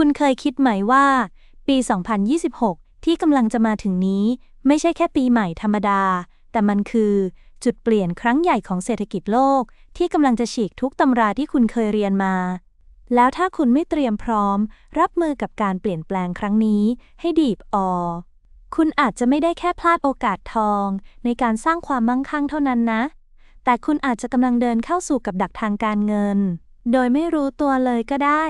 คุณเคยคิดไหมว่า ปี 2026 ที่กำลังจะมาถึงนี้ ไม่ใช่แค่ปีใหม่ธรรมดา แต่มันคือ จุดเปลี่ยนครั้งใหญ่ของเศรษฐกิจโลก ที่กำลังจะฉีกทุกตำราที่คุณเคยเรียนมา แล้วถ้าคุณไม่เตรียมพร้อม รับมือกับการเปลี่ยนแปลงครั้งนี้ ให้ดีบออคุณอาจจะไม่ได้แค่พลาดโอกาสทอง ในการสร้างความมั่งคั่งเท่านั้นนะ แต่คุณอาจจะกำลังเดินเข้าสู่กับดักทางการเงิน โดยไม่รู้ตัวเลยก็ได้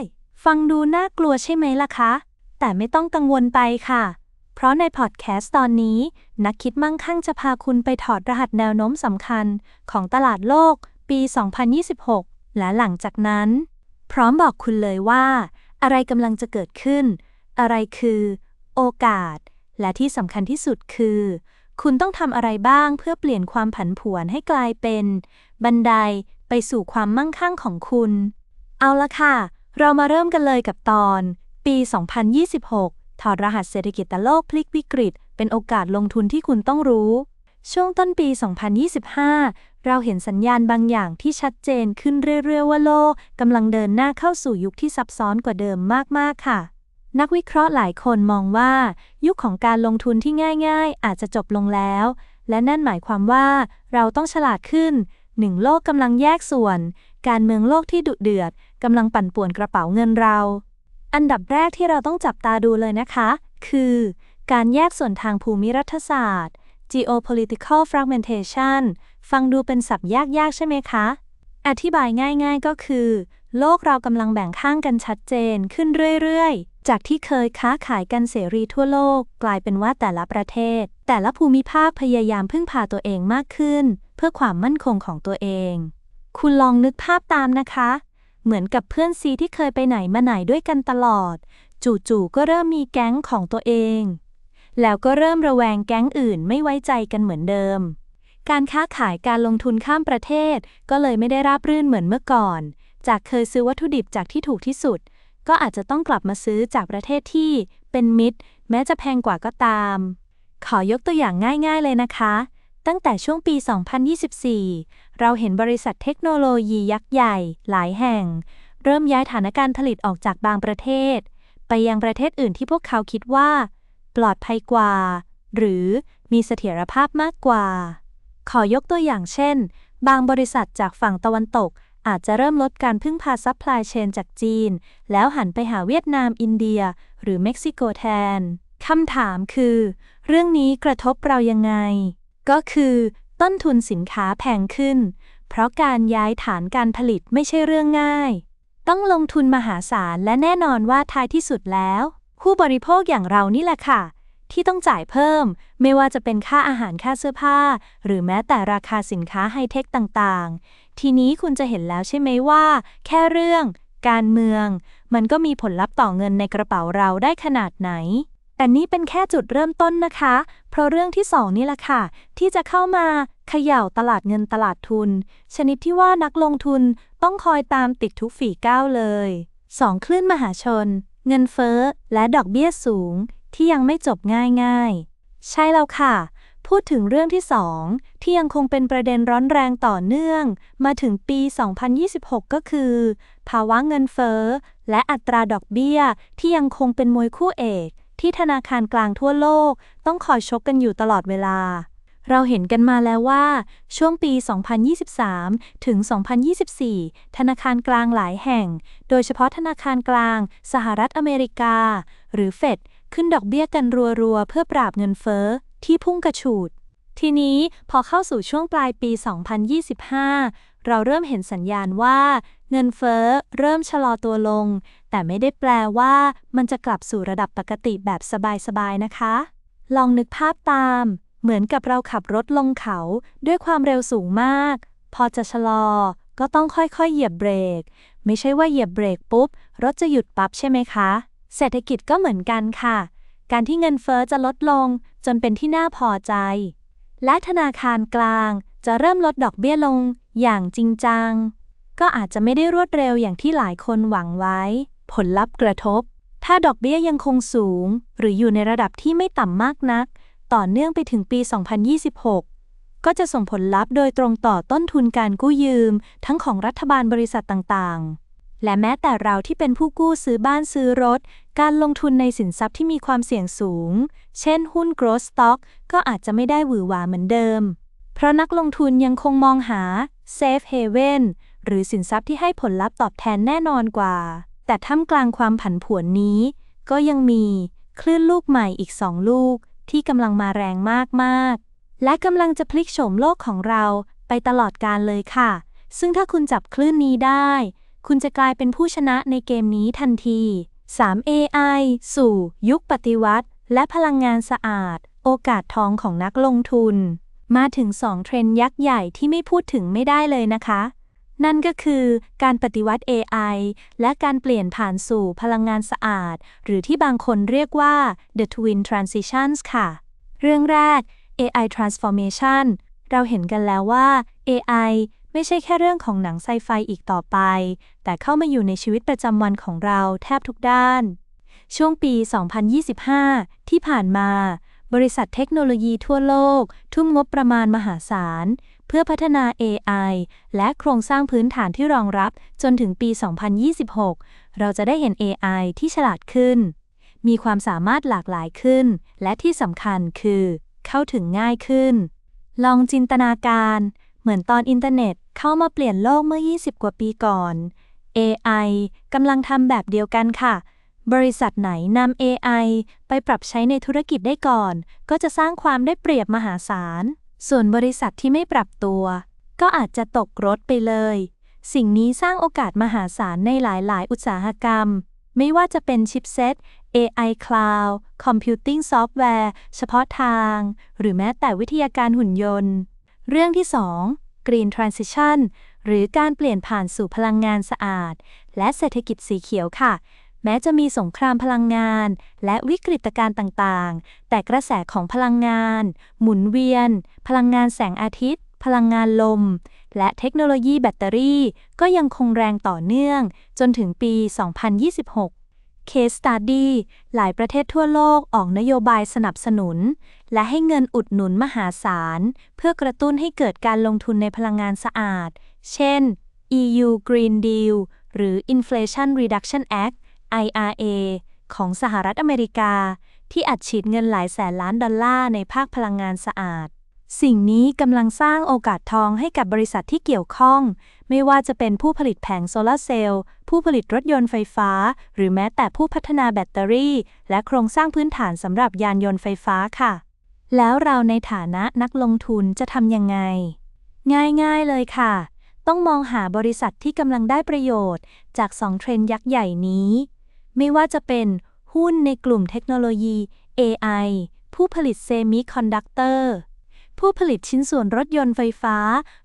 ฟังดูน่ากลัวใช่ไหมล่ะคะ แต่ไม่ต้องกังวลไปค่ะ เพราะในพอดแคสต์ตอนนี้ นักคิดมั่งคั่งจะพาคุณไปถอดรหัสแนวโน้มสำคัญของตลาดโลก ปี 2026 และหลังจากนั้น พร้อมบอกคุณเลยว่า อะไรกำลังจะเกิดขึ้น อะไรคือ โอกาส และที่สำคัญที่สุดคือ คุณต้องทำอะไรบ้างเพื่อเปลี่ยนความผันผวนให้กลายเป็น บันไดไปสู่ความมั่งคั่งของคุณ เอาละค่ะ เรามาเริ่มกันเลยกับตอน ปี 2026 ถอดรหัสเศรษฐกิจตะโลกพลิกวิกฤต เป็นโอกาสลงทุนที่คุณต้องรู้ ช่วงต้นปี 2025 เราเห็นสัญญาณบางอย่างที่ชัดเจนขึ้นเรื่อยๆว่าโลกกำลังเดินหน้าเข้าสู่ยุคที่ซับซ้อนกว่าเดิมมากๆค่ะ นักวิเคราะห์หลายคนมองว่า ยุคของการลงทุนที่ง่ายๆ อาจจะจบลงแล้ว และนั่นหมายความว่าเราต้องฉลาดขึ้นหนึ่งโลกกำลังแยกส่วน การเมืองโลกที่ดุเดือด กำลังปั่นป่วนกระเป๋าเงินเรา อันดับแรกที่เราต้องจับตาดูเลยนะคะ คือ การแยกส่วนทางภูมิรัฐศาสตร์ geopolitical fragmentation ฟังดูเป็นศัพท์ยากๆ ใช่ไหมคะ อธิบายง่ายๆก็คือ โลกเรากำลังแบ่งข้างกันชัดเจนขึ้นเรื่อยๆ จากที่เคยค้าขายกันเสรีทั่วโลก กลายเป็นว่าแต่ละประเทศ แต่ละภูมิภาคพยายามพึ่งพาตัวเองมากขึ้น เพื่อความมั่นคงของตัวเอง คุณลองนึกภาพตามนะคะ เหมือนกับเพื่อนซีที่เคยไปไหนมาไหนด้วยกันตลอด จู่ๆก็เริ่มมีแก๊งของตัวเอง แล้วก็เริ่มระแวงแก๊งอื่นไม่ไว้ใจกันเหมือนเดิม การค้าขายการลงทุนข้ามประเทศ ก็เลยไม่ได้ราบรื่นเหมือนเมื่อก่อน จากเคยซื้อวัตถุดิบจากที่ถูกที่สุด ก็อาจจะต้องกลับมาซื้อจากประเทศที่เป็นมิตร แม้จะแพงกว่าก็ตาม ขอยกตัวอย่างง่าย ๆเลยนะคะ ตั้งแต่ช่วงปี 2024 เราเห็นบริษัทเทคโนโลยียักษ์ใหญ่ หลายแห่ง เริ่มย้ายฐานการผลิตออกจากบางประเทศ ไปยังประเทศอื่นที่พวกเขาคิดว่า ปลอดภัยกว่า หรือมีเสถียรภาพมากกว่า ขอยกตัวอย่างเช่น บางบริษัทจากฝั่งตะวันตกอาจจะเริ่มลดการพึ่งพาซัพพลายเชนจากจีน แล้วหันไปหาเวียดนามอินเดีย หรือเม็กซิโกแทน คำถามคือ เรื่องนี้กระทบเรายังไง ก็คือ ต้นทุนสินค้าแพงขึ้น เพราะการย้ายฐานการผลิตไม่ใช่เรื่องง่าย ต้องลงทุนมหาศาลและแน่นอนว่าท้ายที่สุดแล้ว ผู้บริโภคอย่างเรานี่แหละค่ะ ที่ต้องจ่ายเพิ่ม ไม่ว่าจะเป็นค่าอาหารค่าเสื้อผ้า หรือแม้แต่ราคาสินค้าไฮเทคต่างๆ ทีนี้คุณจะเห็นแล้วใช่ไหมว่า แค่เรื่องการเมือง มันก็มีผลลัพธ์ต่อเงินในกระเป๋าเราได้ขนาดไหน แต่นี่เป็นแค่จุดเริ่มต้นนะคะ เพราะเรื่องที่สองนี่แหละค่ะ ที่จะเข้ามาเขย่าตลาดเงินตลาดทุน ชนิดที่ว่านักลงทุนต้องคอยตามติดทุกฝีก้าวเลยสองคลื่นมหาชน เงินเฟ้อ และดอกเบี้ยสูง ที่ยังไม่จบง่ายๆ ใช่แล้วค่ะ พูดถึงเรื่องที่สองที่ยังคงเป็นประเด็นร้อนแรงต่อเนื่อง มาถึงปี 2026 ก็คือ ภาวะเงินเฟ้อ และอัตราดอกเบี้ยที่ยังคงเป็นมวยคู่เอก ที่ธนาคารกลางทั่วโลกต้องคอยชกกันอยู่ตลอดเวลา เราเห็นกันมาแล้วว่า ช่วงปี 2023 ถึง 2024 ธนาคารกลางหลายแห่ง โดยเฉพาะธนาคารกลาง สหรัฐอเมริกา หรือเฟดขึ้นดอกเบี้ยกันรัวๆ เพื่อปราบเงินเฟ้อที่พุ่งกระฉูดทีนี้พอเข้าสู่ช่วงปลายปี 2025 เราเริ่มเห็นสัญญาณว่า เงินเฟ้อเริ่มชะลอตัวลง แต่ไม่ได้แปลว่ามันจะกลับสู่ระดับปกติแบบสบายๆนะคะ ลองนึกภาพตาม เหมือนกับเราขับรถลงเขาด้วยความเร็วสูงมาก พอจะชะลอ ก็ต้องค่อยๆเหยียบเบรก ไม่ใช่ว่าเหยียบเบรกปุ๊บ รถจะหยุดปั๊บใช่ไหมคะ เศรษฐกิจก็เหมือนกันค่ะ การที่เงินเฟ้อจะลดลง จนเป็นที่น่าพอใจ และธนาคารกลางจะเริ่มลดดอกเบี้ยลง อย่างจริงจัง ก็อาจจะไม่ได้รวดเร็วอย่างที่หลายคนหวังไว้ ผลลัพธ์กระทบ ถ้าดอกเบี้ยยังคงสูง หรืออยู่ในระดับที่ไม่ต่ำมากนัก ต่อเนื่องไปถึงปี 2026ก็จะส่งผลลัพธ์โดยตรงต่อต้นทุนการกู้ยืม ทั้งของรัฐบาลบริษัทต่างๆ และแม้แต่เราที่เป็นผู้กู้ซื้อบ้านซื้อรถ การลงทุนในสินทรัพย์ที่มีความเสี่ยงสูง เช่นหุ้น growth stock ก็อาจจะไม่ได้หวือหวาเหมือนเดิม เพราะนักลงทุนยังคงมองหา safe haven หรือสินทรัพย์ที่ให้ผลลัพธ์ตอบแทนแน่นอนกว่า แต่ท่ามกลางความผันผวนนี้ ก็ยังมีคลื่นลูกใหม่อีกสองลูก ที่กำลังมาแรงมาก ๆ และกำลังจะพลิกโฉมโลกของเราไปตลอดกาลเลยค่ะ ซึ่งถ้าคุณจับคลื่นนี้ได้ คุณจะกลายเป็นผู้ชนะในเกมนี้ทันที 3 AI สู่ ยุคปฏิวัติ และพลังงานสะอาด โอกาสทองของนักลงทุน มาถึง 2 เทรนด์ยักษ์ใหญ่ที่ไม่พูดถึงไม่ได้เลยนะคะ นั่นก็คือการปฏิวัติ AI และการเปลี่ยนผ่านสู่พลังงานสะอาด หรือที่บางคนเรียกว่า the twin transitions ค่ะ เรื่องแรก AI transformation เราเห็นกันแล้วว่า AI ไม่ใช่แค่เรื่องของหนังไซไฟอีกต่อไป แต่เข้ามาอยู่ในชีวิตประจำวันของเราแทบทุกด้าน ช่วงปี 2025 ที่ผ่านมา บริษัทเทคโนโลยีทั่วโลก ทุ่มงบประมาณมหาศาล เพื่อพัฒนา AI และโครงสร้างพื้นฐานที่รองรับจนถึงปี 2026 เราจะได้เห็น AI ที่ฉลาดขึ้น มีความสามารถหลากหลายขึ้น และที่สำคัญคือ เข้าถึงง่ายขึ้น ลองจินตนาการ เหมือนตอนอินเทอร์เน็ตเข้ามาเปลี่ยนโลกเมื่อ 20 กว่าปีก่อน AI กำลังทำแบบเดียวกันค่ะ บริษัทไหนนำ AI ไปปรับใช้ในธุรกิจได้ก่อน ก็จะสร้างความได้เปรียบมหาศาล ส่วนบริษัทที่ไม่ปรับตัว ก็อาจจะตกรถไปเลย สิ่งนี้สร้างโอกาสมหาศาลในหลาย ๆ อุตสาหกรรม ไม่ว่าจะเป็นชิปเซต AI Cloud Computing Software เฉพาะทาง หรือแม้แต่วิทยาการหุ่นยนต์ เรื่องที่ 2 Green Transition หรือการเปลี่ยนผ่านสู่พลังงานสะอาด และเศรษฐกิจสีเขียวค่ะ แม้จะมีสงครามพลังงาน และวิกฤตการณ์ต่างๆ แต่กระแสของพลังงาน หมุนเวียน พลังงานแสงอาทิตย์ พลังงานลม และเทคโนโลยีแบตเตอรี่ ก็ยังคงแรงต่อเนื่อง จนถึงปี 2026 Case Study หลายประเทศทั่วโลกออกนโยบายสนับสนุน และให้เงินอุดหนุนมหาศาล เพื่อกระตุ้นให้เกิดการลงทุนในพลังงานสะอาด เช่น EU Green Deal หรือ Inflation Reduction Act IRA ของสหรัฐอเมริกา ที่อัดฉีดเงินหลายแสนล้านดอลลาร์ในภาคพลังงานสะอาด สิ่งนี้กำลังสร้างโอกาสทองให้กับบริษัทที่เกี่ยวข้อง ไม่ว่าจะเป็นผู้ผลิตแผงโซลาร์เซลล์ ผู้ผลิตรถยนต์ไฟฟ้า หรือแม้แต่ผู้พัฒนาแบตเตอรี่ และโครงสร้างพื้นฐานสำหรับยานยนต์ไฟฟ้าค่ะ แล้วเราในฐานะนักลงทุนจะทำยังไง ง่ายๆเลยค่ะต้องมองหาบริษัทที่กำลังได้ประโยชน์จากสองเทรนด์ยักษ์ใหญ่นี้ ไม่ว่าจะเป็นหุ้นในกลุ่มเทคโนโลยี AI ผู้ผลิตเซมิคอนดักเตอร์ผู้ผลิตชิ้นส่วนรถยนต์ไฟฟ้า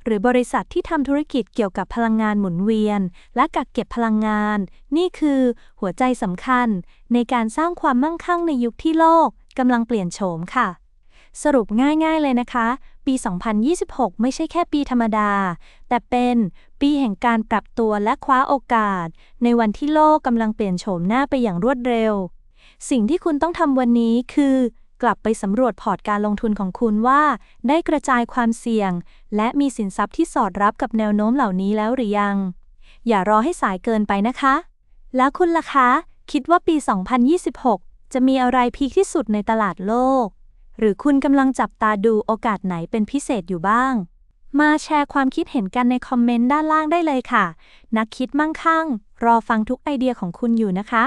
หรือบริษัทที่ทำธุรกิจเกี่ยวกับพลังงานหมุนเวียน และกักเก็บพลังงาน นี่คือหัวใจสำคัญ ในการสร้างความมั่งคั่งในยุคที่โลกกำลังเปลี่ยนโฉมค่ะ สรุปง่ายๆเลยนะคะ ปี 2026 ไม่ใช่แค่ปีธรรมดา แต่เป็นปีแห่งการปรับตัวและคว้าโอกาส ในวันที่โลกกำลังเปลี่ยนโฉมหน้าไปอย่างรวดเร็ว สิ่งที่คุณต้องทำวันนี้คือ กลับไปสำรวจพอร์ตการลงทุนของคุณว่า ได้กระจายความเสี่ยง และมีสินทรัพย์ที่สอดรับกับแนวโน้มเหล่านี้แล้วหรือยัง อย่ารอให้สายเกินไปนะคะ แล้วคุณล่ะคะ คิดว่าปี 2026 จะมีอะไรพีคที่สุดในตลาดโลก หรือคุณกำลังจับตาดูโอกาสไหนเป็นพิเศษอยู่บ้าง มาแชร์ความคิดเห็นกันในคอมเมนต์ด้านล่างได้เลยค่ะ นักคิดมั่งคั่ง รอฟังทุกไอเดียของคุณอยู่นะคะ